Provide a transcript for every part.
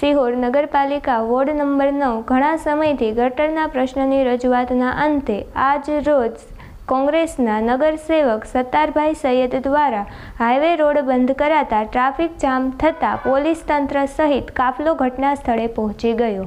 સિહોર નગરપાલિકા ward number નવ ઘણા સમયથી ગટરના પ્રશ્નની રજૂઆતના અંતે આજ રોજ કોંગ્રેસના નગરસેવક સત્તારભાઈ સૈયદ દ્વારા હાઈવે રોડ બંધ કરાતા ટ્રાફિક જામ થતાં પોલીસ તંત્ર સહિત કાફલો ઘટના સ્થળે પહોંચી ગયો.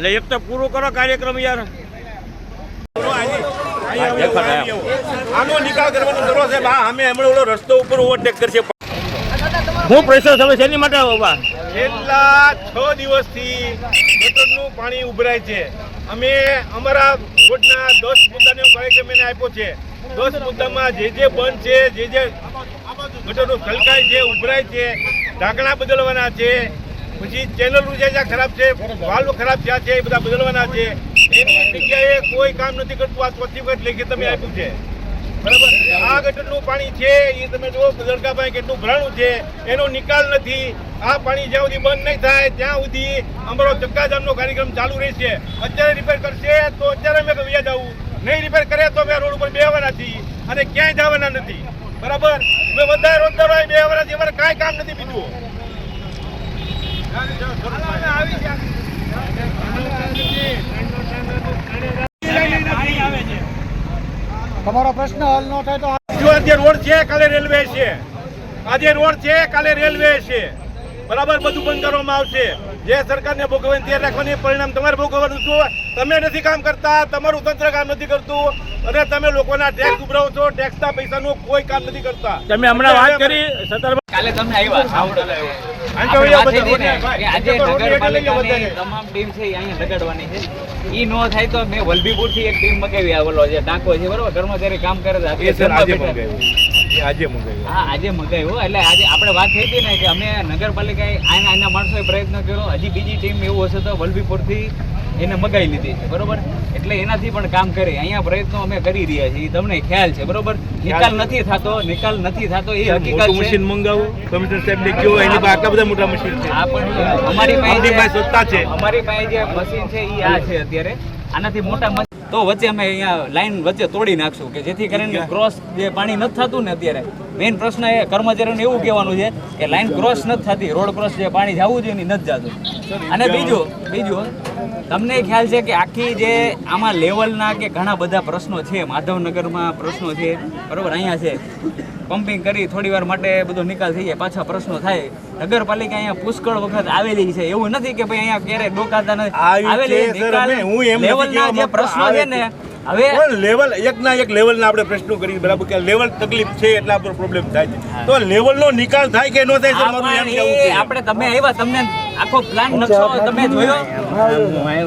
એટલે એક તો પૂરો કરો કાર્યક્રમ યાર. આનો નિકાલ કરવાનો જરૂર છે બા અમે હમણાં ઓલો રસ્તો ઉપર ઓવરટેક કરશે હું પ્રેશર તમે એની માટે ઊભા છેલ્લા છ દિવસથી ગટરનું પાણી ઉભરાય છે. અમે અમારા વોર્ડના દસ મુદ્દાનો કાર્યક્રમ એને આપ્યો છે. દસ મુદ્દામાં જે જે બંધ છે જે જે ગટરનું છલકાય છે ઉભરાય છે ઢાંકણા બદલવાના છે પછી ચેનલ જે જ્યાં ખરાબ છે વાલ્વ ખરાબ થયા છે, એ બધા બદલવાના છે. એની જગ્યાએ કોઈ કામ નથી કરતું, આ ચોથી વખત લેખિત તમે આપ્યું છે. બરાબર? આ ગટરનું પાણી છે એ તમે જુઓ દરગાભાઈ કેટલું ભરાણું છે, એનો નિકાલ નથી. આ પાણી જ્યાં સુધી બંધ નહીં થાય, ત્યાં સુધી અમારો ચક્કાજામનો કાર્યક્રમ ચાલુ રહેશે. અત્યારે રિપેર કરશે તો અત્યારે અમે વ્યાજ આવું નહીં રિપેર કરે તો અમે રોડ ઉપર બેવાના અને ક્યાંય જવાના નથી. બરાબર? અમે બધા રોજદારો બેવાના છીએ. અમારે કાંઈ કામ નથી બીજું. તમારો પ્રશ્ન હલ ન થાય તો આજે રોડ છે કાલે રેલવે છે. આજે રોડ છે કાલે રેલવે છે. બરાબર બધું બંધ કરવામાં આવશે. જે સરકારને ભોગવવાની તે રાખવાની પરિણામ તમારે ભોગવવાનું છું. તમે નથી કામ કરતા તમારું તંત્ર કામ નથી કરતું અને તમે લોકોના ટેક્સ ઉભરાવો છો ટેક્સના પૈસાનું કોઈ કામ નથી કરતા. તમે હમણાં વાત કરી સત્તર કાલે તમે આવ્યા આજે નગરપાલિકાની તમામ ટીમ છે એ અહીંયા લગાડવાની છે. ઈ નો થાય તો મેં વલભીપુરથી એક ટીમ મગાવી આવેલો છે ટાંકો છે બરોબર? કર્મચારી કામ કરે છે આજે મંગાવ્યું. હા આજે મગાવ્યું. એટલે આજે આપણે વાત થઈ હતી ને કે અમે નગરપાલિકાએ આના આના માણસોએ પ્રયત્ન કર્યો. હજી બીજી ટીમ એવું હશે તો વલભીપુરથી એને મગાવી લીધી છે બરોબર? એટલે એનાથી પણ કામ કરે. અહીંયા પ્રયત્નો અમે કરી રહ્યા છીએ. તમને ખ્યાલ છે બરોબર? નિકાલ નથી થતો નિકાલ નથી થતો એ હકીકત છે. મશીન મંગાવો કમિશનર સાહેબ ને કયો એની પાસે આટલા બધા મોટા મશીન છે. આ પણ અમારી પાસે સત્તા છે. અમારી પાસે જે મશીન છે એ આ છે અત્યારે. આનાથી મોટા તો વચ્ચે અમે અહીંયા લાઈન વચ્ચે તોડી નાખશું કે જેથી કરીને ક્રોસ જે પાણી નથી થતું ને અત્યારે મેઇન પ્રશ્ન એ કર્મચારીઓને એવું કહેવાનું છે કે લાઈન ક્રોસ નથી થતી રોડ ક્રોસ જે પાણી જવું જોઈએ નથી જતું. અને બીજું બીજું તમને ખ્યાલ છે કે આખી જે આમાં લેવલના કે ઘણા બધા પ્રશ્નો છે માધવનગરમાં પ્રશ્નો છે બરાબર અહીંયા છે. પમ્પિંગ કરી થોડી વાર માટે બધો નિકાલ થઈ જાય પાછા પ્રશ્નો થાય. નગરપાલિકા અહીંયા પુષ્કળ વખત આવેલી છે. એવું નથી કે ભાઈ અહીંયા ક્યારેય ડોકાતા નથી. આવી આવેલી નિકાલ હું એમ નથી લેવલના જે પ્રશ્નો છે ને હવે લેવલ એક ના એક લેવલ ના આપણે પ્રશ્નો કરી બરાબર કે લેવલ તકલીફ છે એટલે આપણો પ્રોબ્લેમ થાય છે. તો લેવલ નો નિકાલ થાય કે ન થાય આપણે તમે આવ્યા તમને આખો પ્લાન નકશો તમે જોયો?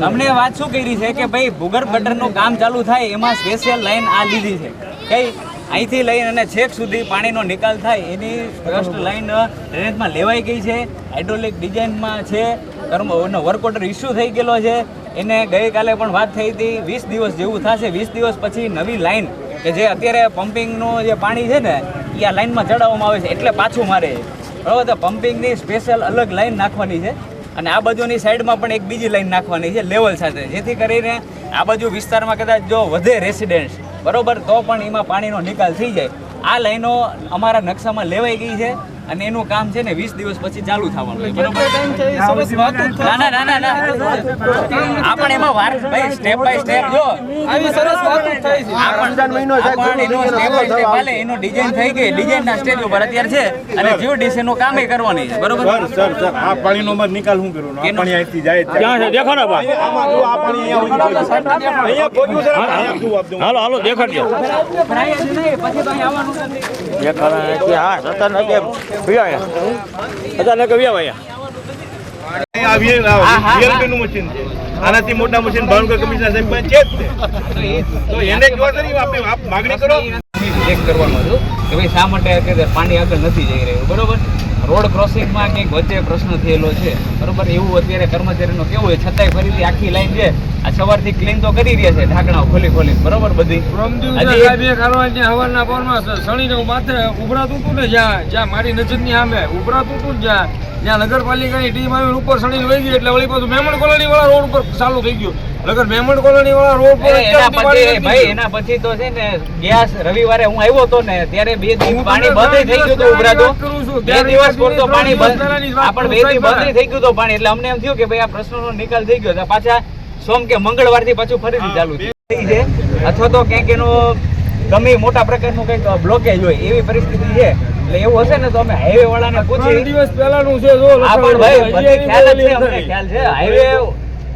તમને વાત શું કરી છે કે ભાઈ ભૂગર્ભ ગટરનું કામ ચાલુ થાય એમાં સ્પેશિયલ લાઈન આ લીધી છે. કઈ અહીંથી લઈને અને છેક સુધી પાણીનો નિકાલ થાય એની ફર્સ્ટ લાઈન ડ્રેનેજમાં લેવાઈ ગઈ છે. હાઇડ્રોલિક ડિઝાઇનમાં છે. કર્મ વર્ક ઓર્ડર ઇસ્યુ થઈ ગયેલો છે. એને ગઈકાલે પણ વાત થઈ હતી. વીસ દિવસ જેવું થશે. વીસ દિવસ પછી નવી લાઈન કે જે અત્યારે પમ્પિંગનું જે પાણી છે ને, એ આ લાઇનમાં ચડાવવામાં આવે છે. એટલે પાછું મારે. બરાબર તો પમ્પિંગની સ્પેશિયલ અલગ લાઈન નાખવાની છે. અને આ બાજુની સાઈડમાં પણ એક બીજી લાઈન નાખવાની છે લેવલ સાથે. જેથી કરીને આ બાજુ વિસ્તારમાં કદાચ જો વધે રેસિડેન્ટ્સ બરોબર? તો પણ એમાં પાણીનો નિકાલ થઈ જાય. આ લાઈનો અમારા નકશામાં લેવાઈ ગઈ છે. અને એનું કામ છે ને વીસ દિવસ પછી ચાલુ થવાનું છે ના ના ના ના ના એમાં વાર ભાઈ સ્ટેપ બાય સ્ટેપ જો. આવી સરસ વાતો થઈ છે. હાલે, એનું design થઈ ગઈ design ના ઉપર અત્યારે છે અને GODC નું કામ કરવાની છે બરોબર? સર સર આ પાણી નો નિકાલ શું કરું? આ પાણી અહીંથી જાય ક્યાં છે દેખો ને બા આમાં જો આ પાણી અહીંયા. અહીંયા છે. હાલો હાલો દેખાડજો. ભરાય જ નહીં, પછી તો આવવાનું નથી. દેખાડા કે હા સત્તર ને કે વ્યા સત્તર ને કે વ્યા અહીંયા મશીન છે. આનાથી મોટા મશીન ભાવનગર કમિશનર સાહેબ પણ છે તો. એને આપણે આપ માગણી કરો. ચેક કરવાનું હતું કે ભાઈ શા માટે કે પાણી આગળ નથી જઈ રહ્યું બરોબર? રોડ ક્રોસિંગમાં કંઈક વચ્ચે પ્રશ્ન થયેલો છે. બરોબર? એવું અત્યારે કર્મચારીનું કેવું હોય છતાંય ફરીથી આખી લાઈન છે. આ સવારથી ક્લીન તો કરી રહ્યા છે ઢાંકણા ખોલી ખોલી. બરોબર બધી? હવાના પોરમાં શનિને માથે ઉભરાતું હતું ને જ્યાં જ્યાં મારી નજરની સામે ઉભરાતું હતું જ્યાં જ્યાં નગરપાલિકાની ટીમ આવી ઉપર શણી વહી ગઈ એટલે વળી પાછું મેમણ કોલોની વાળા રોડ ઉપર ચાલુ થઈ ગયું. નગર મેમણ કોલોની વાળા રોડ પર એના પછી ભાઈ એના પછી તો છે ને ગેસ રવિવારે હું આવ્યો તો ને ત્યારે બે દિવસ પાણી બંધ થઈ ગયું હતું ઉભરાતું બે દિવસ પૂરતો પાણી બંધ આપણ બે દિવસ બંધ થઈ ગયું તો પાણી એટલે અમને એમ થયું કે ભાઈ આ પ્રશ્નનો નિકાલ થઈ ગયો પાછા સોમ કે મંગળવારથી પાછું ફરીથી ચાલુ થઈ છે. અથવા તો ક્યાંક એનો ગમે મોટા પ્રકારનું કંઈક બ્લોકેજ હોય એવી પરિસ્થિતિ છે. એટલે એવું હશે ને તો અમે હાઈવે વાળાને પૂછી દિવસ પહેલાનું છે જો પણ ભાઈ છે અમને ખ્યાલ છે. હાઈવે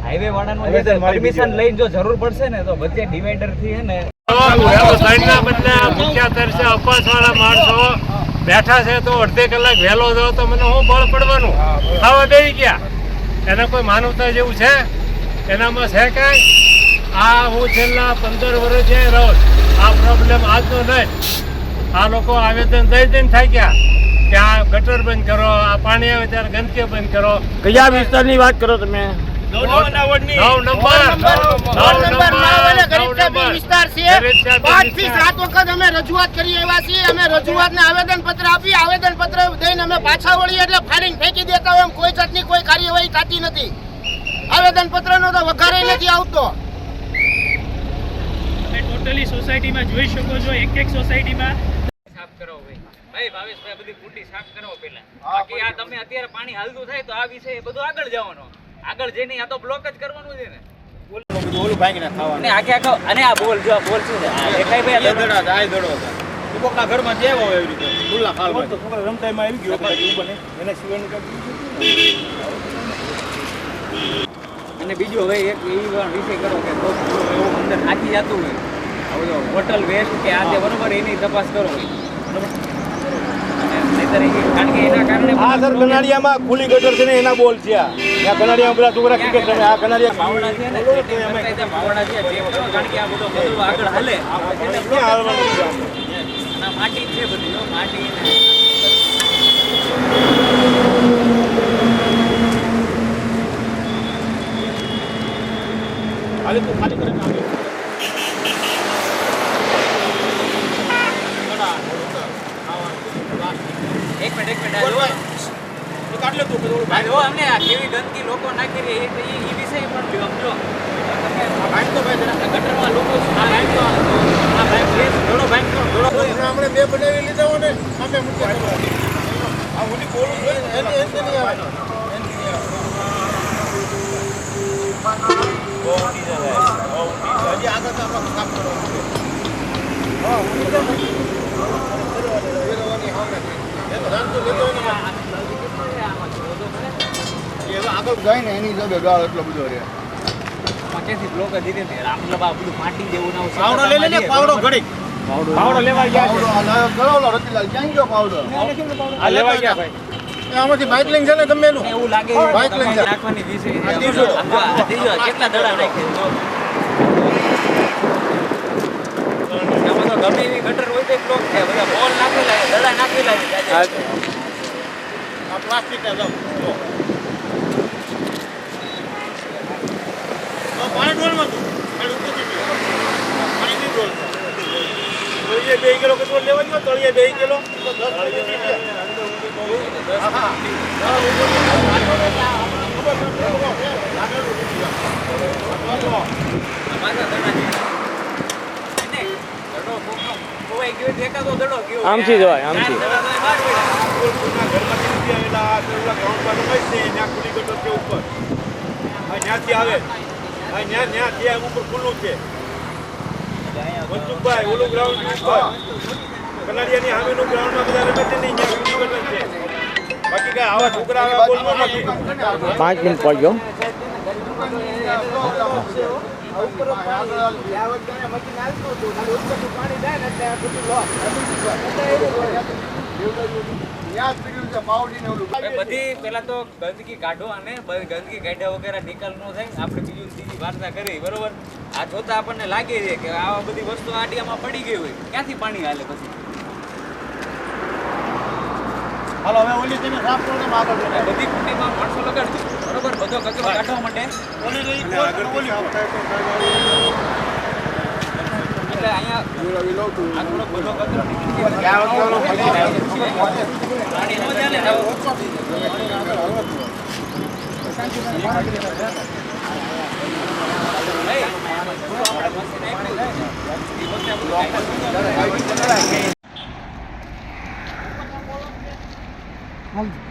હાઈવે વાળાનું પરમિશન લઈને જો જરૂર પડશે ને તો વચ્ચે ડિવાઈડરથી હે ને. સાઈડના બદલે આ મુખ્યત્વે છે અપવાસવાળા માણસો. બેઠા છે તો અડધે કલાક વહેલો જાઓ તો મને હું બળ પડવાનું? ખાવા બેસી ગયા. એને કોઈ માનવતા જેવું છે? એનામાં છે કાંઈ? આ હું છેલ્લા પંદર વર્ષ જે રહું આ પ્રોબ્લેમ આજનો નહીં. આ લોકો આવેદન દઈ દઈને થાય ગયા કે આ ગટર બંધ કરો આ પાણી આવે ત્યારે ગંદકી બંધ કરો. કયા વિસ્તારની વાત કરો તમે? નવ નંબર નવ નંબર. ગરીબ સાહેબ વિસ્તાર છે. ગરીબ સાહેબ પાંચથી વિસ્તાર. સાત વખત અમે રજૂઆત કરી આવ્યા છીએ. અમે રજૂઆત ને આવેદન પત્ર આપી આવેદન પત્ર દઈને અમે પાછા વળીએ એટલે ફાડીને ફેંકી દેતા હોય એમ કોઈ જાતની કોઈ કાર્યવાહી થતી નથી. આવેદન પત્ર નો તો વઘારે નથી આવતો. તમે ટોટલી સોસાયટીમાં જોઈ શકો છો એક એક સોસાયટીમાં સાફ કરો ભાઈ ભાઈ ભાવેશભાઈ બધી સાફ કરો પેલા બાકી આ તમે અત્યારે પાણી હાલતું થાય તો આ વિષય બધું આગળ જવાનો. આગળ જઈને આ તો બ્લોક જ કરવાનું છે ને ઓલું ભાંગીને ખાવાનું. અને આખે આખો અને આ બોલ જો આ બોલ શું છે આ દેખાય ભાઈ એ આ દડો? દડા જાય દડો હતા. ઘરમાં જે હોય એવી રીતે ખુલ્લા ખાલમાં. તો છોકરા રમતા એમાં આવી ગયો એવું બને. એના સિવાયનું કાંઈ અને બીજું હવે એક એ વિષય કરો કે એવું અંદર નાખી જતું હોય હવે જો હોટલ વેસ્ટ કે આ તે બરોબર એની તપાસ કરો બરોબર અને નહીંતર એ આ સર કનાડિયામાં ખુલ્લી ગટર છે ને એના બોલ છે આ. કનાડિયામાં પેલા છોકરા ક્રિકેટ રમે. આ કનાડિયા ભાવડા છે ને જે તે કરતા ત્યાં ભાવડા છે તે કરો. કારણ કે આ બધો બધું આગળ હાલે એટલે ક્યાં હાલવાનું છે આપણે? આ માટી જ છે બધી જો માટી ને ખાલી તો ખાલી કરીને આપે. એક મિનિટ એક મિનિટ જો તો કાઢ લે તું, બધું આ જો અમને આ કેવી ગંદકી લોકો નાખી રહી એ એ એ વિષય પણ લ્યો સમજો તમે ભાંગ તો ભાઈ જરા. ગટરમાં લોકો આ ભાઈ તો આ ભાઈ પ્લીઝ થોડો ભાઈ તો થોડો આપણે બે બનાવી લીધા હોય ને સામે મૂકી આ ઓલી બોલું જોઈએ એની- એની નહીં આવે. બહુ ઊંડી છે ભાઈ. બહુ ઊંડી હજી આગળ તો આપણે કામ કરવાનું છે. હા, ઊંડી છે ને. ને આગળ જાય ને એની ગાળ એટલો બધો રહે ક્યાંથી બ્લોક જ દીધી મતલબ આ બધું ફાટી જેવું ના પાવડો લઈ લે ને પાવડો ઘડીક પાવડો લેવા ગયા પાવડો આ કરો રતિલાલ ક્યાં ગયો પાવડો આ લેવા ગયા ભાઈ આમાંથી બાઇક લઈને છે ને ગમે એનું એવું લાગે બાઇક લઈને જા. નાખવાની વિષય છે. આ ત્રીજો. આ જો, આ ત્રીજો. કેટલા દડા નાખે ગમે એવી ગટર હોય તો બ્લોક થાય બધા બોલ નાખેલા દડા હા. આ પ્લાસ્ટિક પાણી ડોલમાં હા પાણી ઉપરથી પાણીની ડોલ તળીએ બે કિલો કચરો લેવા ગયો તળીએ બે કિલો. તો દસ હા હા. ખબર છે ઉપર. આ ત્યાંથી આવે. ત્યાં ત્યાં ત્યાં ઉપર ખુલ્લું છે. મનસુખભાઈ ઓલું ગ્રાઉન્ડ ઉપર. કનાડિયાની સામેનું ગ્રાઉન્ડમાં બધા રમે છે ને ત્યાં ખુલ્લી ગટર છે. બાકી કાંઈ આવા છોકરા આવા બોલમાં નથી. પાંચ મિનિટ પડજો હવે બધી પેલા તો ગંદકી કાઢો અને ગંદકી કાઢ્યા વગેરે નિકાલ ન થાય. આપણે બીજું ત્રીજી વાર્તા કરી બરોબર? આ જોતા આપણને લાગે છે કે આવા બધી વસ્તુ આડિયામાં પડી ગઈ હોય. ક્યાંથી પાણી હાલે પછી? હાલો હવે ઓલી તમે સાફ કરો ને આગળ બધી માણસો લગાડજો. બરોબર? બધો કચરો કાઢવા માટે. એટલે અહીંયા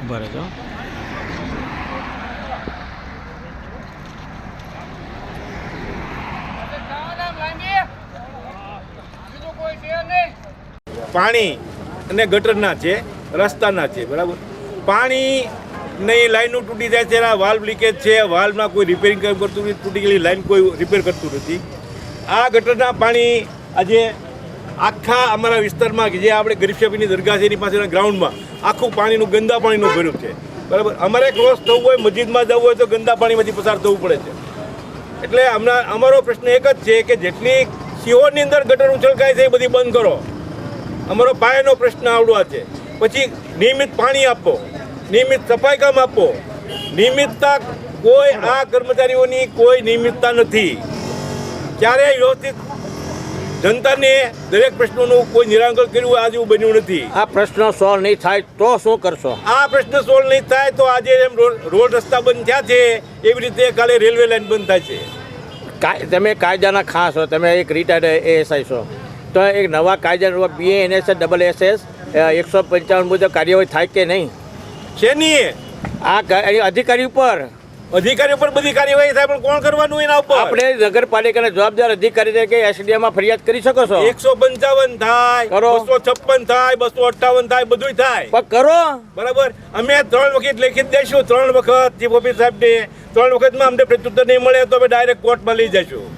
બરાબર છો પાણી અને ગટરના છે, રસ્તાના છે, બરાબર? પાણી નહીં લાઈનો તૂટી જાય છે, એના વાલ્વ લીકેજ છે વાલ્વમાં કોઈ રિપેરિંગ કરતું નથી, તૂટી ગયેલી લાઈન કોઈ રિપેર કરતું નથી. આ ગટરના પાણી આજે આખા અમારા વિસ્તારમાં જે આપણે ગરીબ દરગાહ છે, એની પાસેના ગ્રાઉન્ડમાં આખું પાણીનું, ગંદા પાણીનું ભર્યું છે. બરાબર? અમારે ક્રોસ થવું હોય, મસ્જિદમાં જવું હોય, તો ગંદા પાણીમાંથી પસાર થવું પડે છે. એટલે હમણાં અમારો પ્રશ્ન એક જ છે કે જેટલી સિહોરની અંદર ગટર ઉછળકાય છે એ બધી બંધ કરો. અમારો પાયાનો પ્રશ્ન આવડવા છે. પછી નિયમિત પાણી આપો. નિયમિત સફાઈ કામ આપો. નિયમિતતા કોઈ આ કર્મચારીઓની કોઈ નિયમિતતા નથી. ક્યારેય વ્યવસ્થિત જનતાને દરેક પ્રશ્નોનું કોઈ નિરાકરણ કર્યું આજે એવું બન્યું નથી. આ પ્રશ્ન સોલ્વ નહીં થાય તો શું કરશો? આ પ્રશ્ન સોલ્વ નહીં થાય તો આજે એમ રોડ રસ્તા બંધ થયા છે. એવી રીતે કાલે રેલવે લાઈન બંધ થાય છે. તમે કાયદાના ખાસ છો તમે એક રિટાયર્ડ એએસઆઈ છો. તો એક નવા કાયદા બીએ એનએસએસ ડબલ એસએસ એકસો પંચાવન મુજબ કાર્યવાહી થાય કે નહીં? છે નહીં આ અધિકારી ઉપર અધિકારીઓ પર બધી કાર્યવાહી થાય પણ કોણ કરવાનું એના ઉપર? આપણે નગરપાલિકાના જવાબદાર અધિકારી તરીકે એસડીએમાં ફરિયાદ કરી શકો છો? એકસો પંચાવન થાય કરો. બસો છપ્પન થાય બસો અઠ્ઠાવન થાય બધું થાય. પણ કરો. બરાબર? અમે ત્રણ વખત લેખિત દઈશું ત્રણ વખત ચીફ ઓફિસ સાહેબને ત્રણ વખતમાં અમને પ્રત્યુત્તર નહીં મળે તો અમે ડાયરેક્ટ કોર્ટમાં લઈ જઈશું.